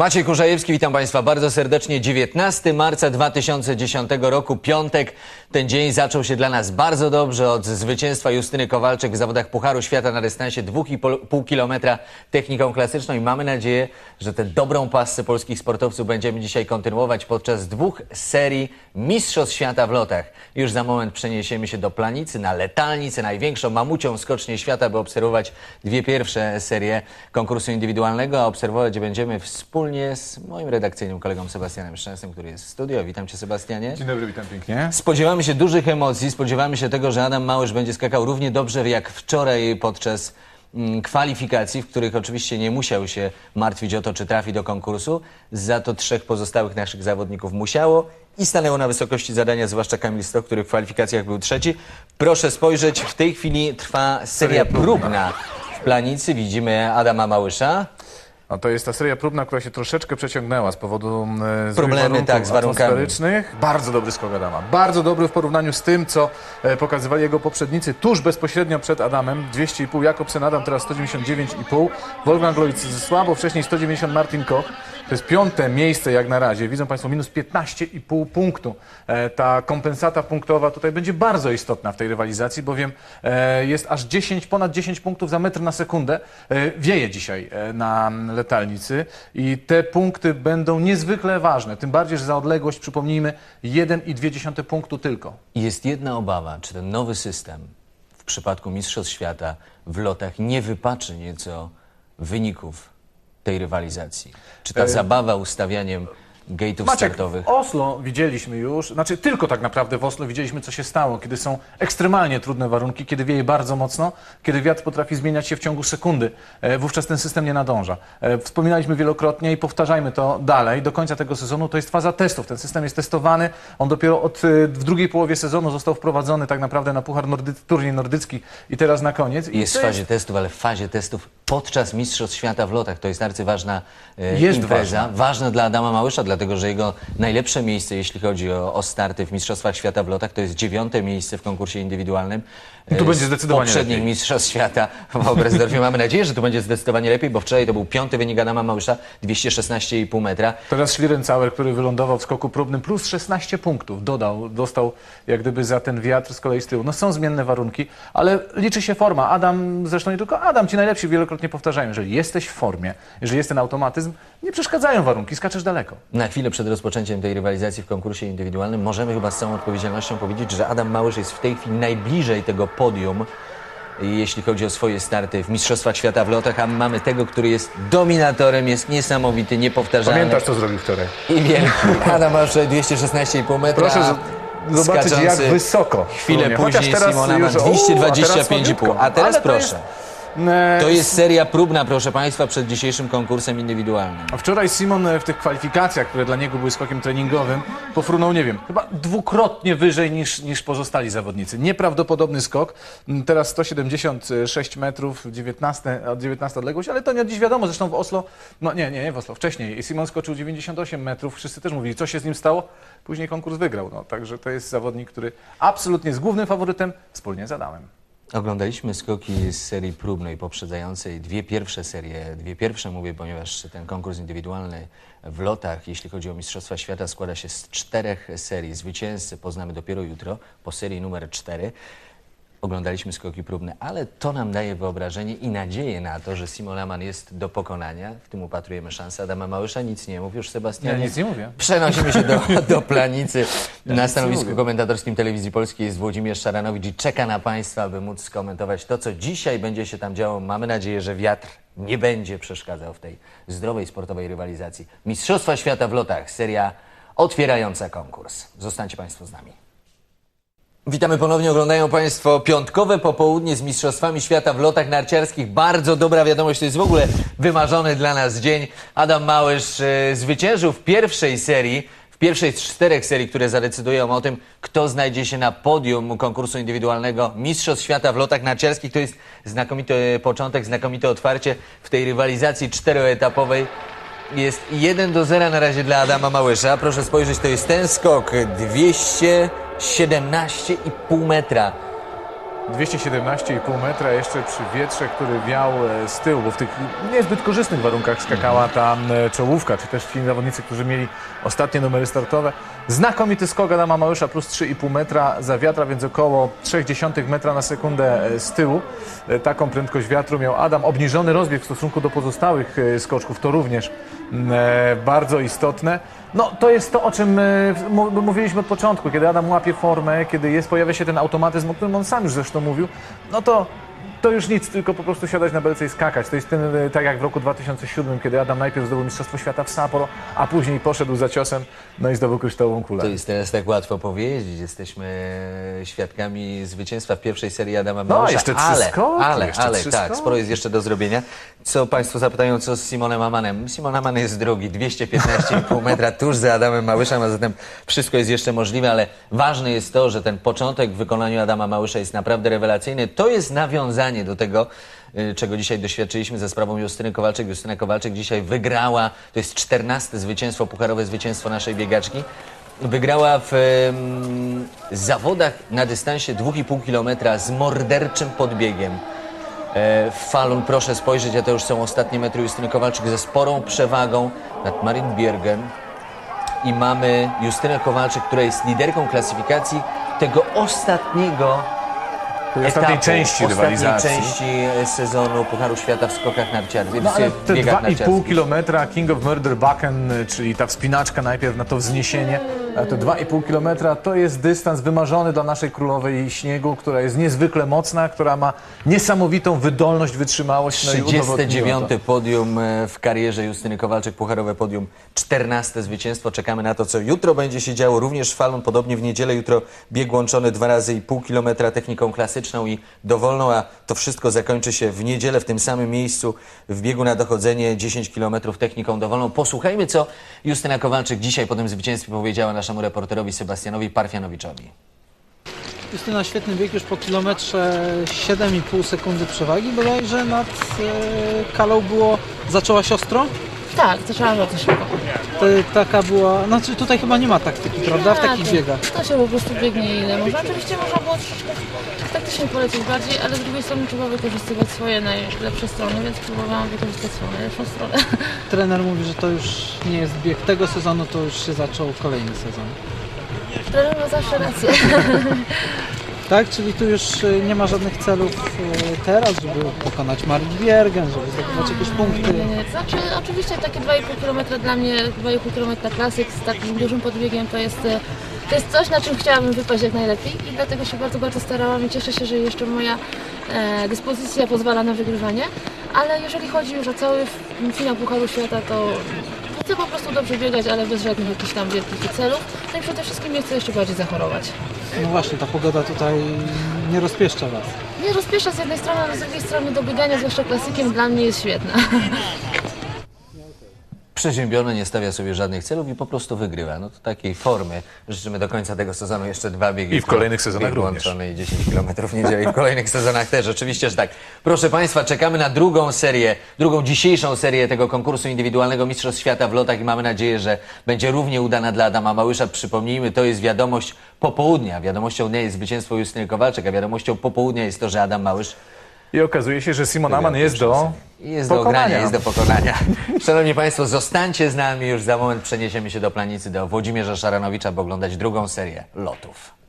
Maciej Kurzajewski, witam Państwa bardzo serdecznie. 19 marca 2010 roku, piątek. Ten dzień zaczął się dla nas bardzo dobrze od zwycięstwa Justyny Kowalczyk w zawodach Pucharu Świata na dystansie 2,5 kilometra techniką klasyczną i mamy nadzieję, że tę dobrą pasę polskich sportowców będziemy dzisiaj kontynuować podczas dwóch serii Mistrzostw Świata w lotach. Już za moment przeniesiemy się do Planicy, na Letalnicę, największą mamucią skocznię świata, by obserwować dwie pierwsze serie konkursu indywidualnego, a obserwować będziemy wspólnie z moim redakcyjnym kolegą Sebastianem Szczęsnym, który jest w studio. Witam Cię Sebastianie. Dzień dobry, witam pięknie. Spodziewamy się dużych emocji, spodziewamy się tego, że Adam Małysz będzie skakał równie dobrze jak wczoraj podczas mm, kwalifikacji, w których oczywiście nie musiał się martwić o to, czy trafi do konkursu. Za to trzech pozostałych naszych zawodników musiało i stanęło na wysokości zadania, zwłaszcza Kamil Stok, który w kwalifikacjach był trzeci. Proszę spojrzeć, w tej chwili trwa seria próbna w Planicy. Widzimy Adama Małysza. No to jest ta seria próbna, która się troszeczkę przeciągnęła z powodu e, Problemy, tak, z warunkami. atmosferycznych. Bardzo dobry skok Adama. Bardzo dobry w porównaniu z tym, co e, pokazywali jego poprzednicy tuż bezpośrednio przed Adamem. 200,5 Jakobsen Adam, teraz 199,5. Wolfgang Loic słabo, wcześniej 190 Martin Koch. To jest piąte miejsce jak na razie. Widzą Państwo minus 15,5 punktu. E, ta kompensata punktowa tutaj będzie bardzo istotna w tej rywalizacji, bowiem e, jest aż 10, ponad 10 punktów za metr na sekundę. E, wieje dzisiaj e, na letalnicy i te punkty będą niezwykle ważne. Tym bardziej, że za odległość, przypomnijmy, 1,2 punktu tylko. Jest jedna obawa, czy ten nowy system w przypadku Mistrzostw Świata w lotach nie wypaczy nieco wyników tej rywalizacji? Czy ta zabawa ustawianiem gate'ów Maciek, startowych? w Oslo widzieliśmy już, znaczy tylko tak naprawdę w Oslo widzieliśmy, co się stało, kiedy są ekstremalnie trudne warunki, kiedy wieje bardzo mocno, kiedy wiatr potrafi zmieniać się w ciągu sekundy. E, wówczas ten system nie nadąża. E, wspominaliśmy wielokrotnie i powtarzajmy to dalej. Do końca tego sezonu to jest faza testów. Ten system jest testowany. On dopiero od, e, w drugiej połowie sezonu został wprowadzony tak naprawdę na Puchar Nordy, turniej nordycki i teraz na koniec. I Jest w fazie testów, ale w fazie testów podczas Mistrzostw Świata w lotach. To jest arcyważna e, Jest impreza. Ważna. dla Adama Małysza, dlatego że jego najlepsze miejsce, jeśli chodzi o, o starty w Mistrzostwach Świata w lotach, to jest dziewiąte miejsce w konkursie indywidualnym. E, Tu będzie z zdecydowanie poprzednich lepiej. Mistrzostw Świata w Oberstdorfie. Mamy nadzieję, że tu będzie zdecydowanie lepiej, bo wczoraj to był piąty wynik Adama Małysza, 216,5 metra. Teraz Schlierencauer, który wylądował w skoku próbnym, plus 16 punktów dodał, dostał jak gdyby za ten wiatr z kolei z tyłu. No są zmienne warunki, ale liczy się forma. Adam, zresztą nie tylko Adam, ci najlepsi wielokrotnie powtarzają, jeżeli jesteś w formie, jeżeli jest ten automatyzm, nie przeszkadzają warunki, skaczesz daleko. Na chwilę przed rozpoczęciem tej rywalizacji w konkursie indywidualnym możemy chyba z całą odpowiedzialnością powiedzieć, że Adam Małysz jest w tej chwili najbliżej tego podium, jeśli chodzi o swoje starty w Mistrzostwach Świata w lotach, a mamy tego, który jest dominatorem, jest niesamowity, niepowtarzalny Pamiętasz, co zrobił wczoraj? i wielki. Adam Małysz 216,5 metra. Proszę zobaczyć, jak wysoko. Chwilę. Chociaż później teraz Simona ma już- o, a teraz 225,5. A teraz proszę. E, To jest seria próbna, proszę Państwa, przed dzisiejszym konkursem indywidualnym. A Wczoraj Simon e, w tych kwalifikacjach, które dla niego były skokiem treningowym, pofrunął, nie wiem, chyba dwukrotnie wyżej niż, niż pozostali zawodnicy. Nieprawdopodobny skok. Mm, Teraz 176 metrów, 19, od 19 odległość, ale to nie od dziś wiadomo. Zresztą w Oslo, no nie, nie, nie w Oslo, wcześniej Simon skoczył 98 metrów. Wszyscy też mówili, co się z nim stało. Później konkurs wygrał. No, także to jest zawodnik, który absolutnie jest głównym faworytem wspólnie z Adamem. Oglądaliśmy skoki z serii próbnej poprzedzającej dwie pierwsze serie. Dwie pierwsze mówię, ponieważ ten konkurs indywidualny w lotach, jeśli chodzi o Mistrzostwa Świata, składa się z czterech serii. Zwycięzcę poznamy dopiero jutro po serii numer cztery. Oglądaliśmy skoki próbne, ale to nam daje wyobrażenie i nadzieję na to, że Simon Laman jest do pokonania. W tym upatrujemy szansę. Adama Małysza nic nie mów już, Sebastianie. Ja nic nie mówię. Przenosimy się do, do Planicy. Na nie stanowisku komentatorskim Telewizji Polskiej jest Włodzimierz Szaranowicz i czeka na Państwa, aby móc skomentować to, co dzisiaj będzie się tam działo. Mamy nadzieję, że wiatr nie będzie przeszkadzał w tej zdrowej sportowej rywalizacji. Mistrzostwa Świata w lotach, seria otwierająca konkurs. Zostańcie Państwo z nami. Witamy ponownie, oglądają Państwo piątkowe popołudnie z Mistrzostwami Świata w lotach narciarskich. Bardzo dobra wiadomość, to jest w ogóle wymarzony dla nas dzień. Adam Małysz e, zwyciężył w pierwszej serii, w pierwszej z czterech serii, które zadecydują o tym, kto znajdzie się na podium konkursu indywidualnego Mistrzostw Świata w lotach narciarskich. To jest znakomity początek, znakomite otwarcie w tej rywalizacji czteroetapowej. Jest 1 do 0 na razie dla Adama Małysza. Proszę spojrzeć, to jest ten skok 217,5 metra. 217,5 metra jeszcze przy wietrze, który wiał e, z tyłu, bo w tych niezbyt korzystnych warunkach skakała ta czołówka, czy też ci zawodnicy, którzy mieli ostatnie numery startowe. Znakomity skok Adama Małysza plus 3,5 metra za wiatra, więc około 0,3 metra na sekundę e, z tyłu. E, Taką prędkość wiatru miał Adam. Obniżony rozbieg w stosunku do pozostałych skoczków to również bardzo istotne. No to jest to, o czym e, mówiliśmy od początku. Kiedy Adam łapie formę, kiedy jest, pojawia się ten automatyzm, o którym on sam już zresztą mówił, no to to już nic, tylko po prostu siadać na belce i skakać. To jest ten, e, tak jak w roku 2007, kiedy Adam najpierw zdobył Mistrzostwo Świata w Sapporo, a później poszedł za ciosem, no i zdobył kryształową kulę. To jest teraz tak łatwo powiedzieć. Jesteśmy świadkami zwycięstwa w pierwszej serii Adama Małysza. No, jeszcze trzy ale, skoki, ale, jeszcze ale trzy tak, skoki. sporo jest jeszcze do zrobienia. Co Państwo zapytają, co z Simonem Amanem? Simon Aman jest drugi, 215,5 metra tuż za Adamem Małyszem, a zatem wszystko jest jeszcze możliwe, ale ważne jest to, że ten początek w wykonaniu Adama Małysza jest naprawdę rewelacyjny. To jest nawiązanie do tego, y, czego dzisiaj doświadczyliśmy ze sprawą Justyny Kowalczyk. Justyna Kowalczyk dzisiaj wygrała, to jest 14 zwycięstwo, pucharowe zwycięstwo naszej biegaczki. Wygrała w em, zawodach na dystansie 2,5 km z morderczym podbiegiem. E, Falun proszę spojrzeć, a to już są ostatnie metry Justyny Kowalczyk ze sporą przewagą nad Marin Biergen. I mamy Justynę Kowalczyk, która jest liderką klasyfikacji tego ostatniego tej ostatniej etapu, części ostatniej rywalizacji. części e, sezonu Pucharu Świata w skokach narciarskich. No ale te biegach 2,5 narciarskich. kilometra King of Murder Bakken, y, czyli ta wspinaczka najpierw na to wzniesienie, te 2,5 kilometra to jest dystans wymarzony dla naszej królowej śniegu, która jest niezwykle mocna, która ma niesamowitą wydolność, wytrzymałość. No i udowodniła 39 to. podium e, w karierze Justyny Kowalczyk, pucharowe podium, 14 zwycięstwo. Czekamy na to, co jutro będzie się działo. Również Falun, podobnie w niedzielę, jutro bieg łączony dwa razy i pół kilometra techniką klasyczną i dowolną, a to wszystko zakończy się w niedzielę w tym samym miejscu w biegu na dochodzenie 10 kilometrów techniką dowolną. Posłuchajmy, co Justyna Kowalczyk dzisiaj po tym zwycięstwie powiedziała naszemu reporterowi Sebastianowi Parfianowiczowi. Justyna świetny bieg już po kilometrze 7,5 sekundy przewagi bodajże nad e, Kalą było, zaczęłaś ostro? Tak, zaczęłam bardzo szybko. To, taka była, znaczy tutaj chyba nie ma taktyki, prawda, w Tak, takich biegach. To się po prostu biegnie ile można. Oczywiście można było troszeczkę taktycznie polecieć bardziej, ale z drugiej strony trzeba wykorzystywać swoje najlepsze strony, więc próbowałam wykorzystać swoją najlepszą stronę. Trener mówi, że to już nie jest bieg tego sezonu, to już się zaczął kolejny sezon. Trener ma zawsze rację. Tak, czyli tu już e, nie ma żadnych celów e, teraz, żeby pokonać Marit Biergen, żeby zdobywać jakieś punkty. Znaczy, oczywiście takie 2,5 km dla mnie, 2,5 km klasyk z takim dużym podbiegiem to jest, e, to jest coś, na czym chciałabym wypaść jak najlepiej i dlatego się bardzo, bardzo starałam i cieszę się, że jeszcze moja dyspozycja pozwala na wygrywanie, ale jeżeli chodzi już o cały finał Pucharu Świata, to chcę po prostu dobrze biegać, ale bez żadnych jakichś tam wielkich celów. No i przede wszystkim nie chcę jeszcze bardziej zachorować. No właśnie, ta pogoda tutaj nie rozpieszcza Was. Nie rozpiesza z jednej strony, ale z drugiej strony do biegania, zwłaszcza klasykiem, dla mnie jest świetna. Przeziębiony nie stawia sobie żadnych celów i po prostu wygrywa. No to takiej formy życzymy do końca tego sezonu jeszcze dwa biegi. I w kolejnych sezonach również. i 10 km w niedzielę i w kolejnych sezonach też. Oczywiście, że tak. Proszę Państwa, czekamy na drugą serię, drugą dzisiejszą serię tego konkursu indywidualnego Mistrzostw Świata w lotach i mamy nadzieję, że będzie równie udana dla Adama Małysza. Przypomnijmy, to jest wiadomość popołudnia. Wiadomością dnia jest zwycięstwo Justyny Kowalczyk, a wiadomością popołudnia jest to, że Adam Małysz I okazuje się, że Simon Aman jest do jest do pokonania. ogrania, jest do pokonania. Szanowni Państwo, zostańcie z nami. Już za moment przeniesiemy się do Planicy, do Włodzimierza Szaranowicza, by oglądać drugą serię lotów.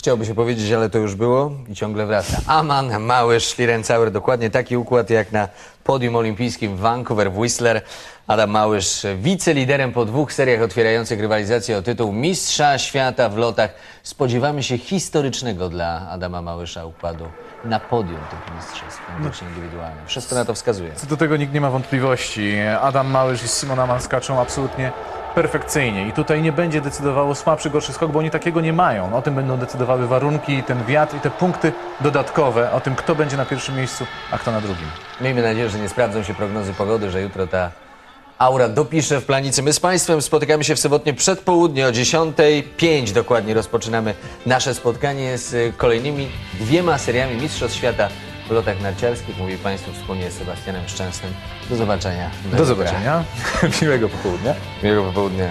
Chciałoby się powiedzieć, ale to już było i ciągle wraca. Aman, Małysz, Schlierencauer, dokładnie taki układ jak na podium olimpijskim w Vancouver, w Whistler. Adam Małysz wiceliderem po dwóch seriach otwierających rywalizację o tytuł Mistrza Świata w lotach. Spodziewamy się historycznego dla Adama Małysza układu na podium tych mistrzostw no. indywidualnych. Wszystko na to wskazuje. Co do tego nikt nie ma wątpliwości. Adam Małysz i Simon Aman skaczą absolutnie perfekcyjnie i tutaj nie będzie decydowało słabszy, gorszy skok, bo oni takiego nie mają. O tym będą decydowały warunki, ten wiatr i te punkty dodatkowe, o tym kto będzie na pierwszym miejscu, a kto na drugim. Miejmy nadzieję, że nie sprawdzą się prognozy pogody, że jutro ta aura dopisze w planicy. My z Państwem spotykamy się w sobotnie przedpołudnie o 10.05 dokładnie rozpoczynamy nasze spotkanie z kolejnymi dwiema seriami Mistrzostw Świata w lotach narciarskich. Mówi Państwu wspólnie z Sebastianem Szczęsnym. Do zobaczenia. Do zobaczenia. Miłego popołudnia. Miłego popołudnia.